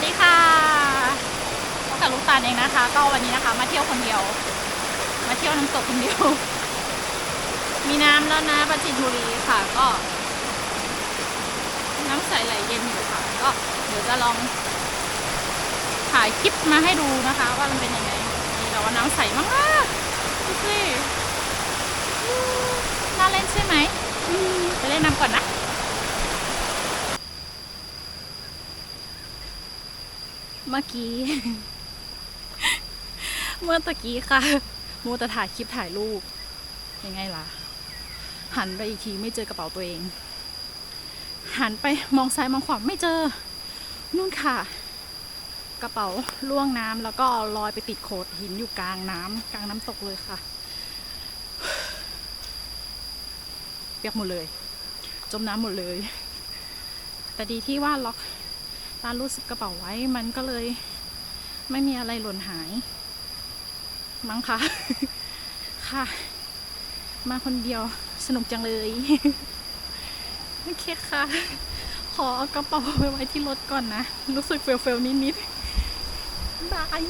วัสดีค่ะพบกับลูกตาลเองนะคะ ก็วันนี้นะคะ มาเที่ยวคนเดียว มาเที่ยวน้ำตกคนเดียว มีน้ำแล้วนะปราจินบุรีค่ะ ก็ น้ำใสไหลเย็นอยู่ค่ะ ก็เดี๋ยวจะลองถ่ายคลิปมาให้ดูนะคะ ว่ามันเป็นยังไงนี่แต่ว่าน้ำใสมากๆดูสิอืมน่าเล่นใช่ไหมอืมไปเล่นน้ำก่อนนะ เมื่อกี้ เมื่อตะกี้ค่ะมัวแต่ถ่ายคลิปถ่ายรูปยังไงล่ะ หันไปอีกทีไม่เจอกระเป๋าตัวเอง หันไปมองซ้ายมองขวาไม่เจอ นู่นค่ะ กระเป๋าล่วงน้ำแล้วก็ลอยไปติดโขดหินอยู่กลางน้ำกลางน้ำตกเลยค่ะ เปียกหมดเลย จมน้ำหมดเลย แต่ดีที่ว่าล็อก ตารู้สึกกระเป๋าไว้มันก็เลย ไม่มีอะไรหล่นหาย มั้งคะค่ะ มาคนเดียวสนุกจังเลยโอเคค่ะ ขอเอากระเป๋าไปไว้ที่รถก่อนนะ รู้สึกเฟลๆนิดๆบาย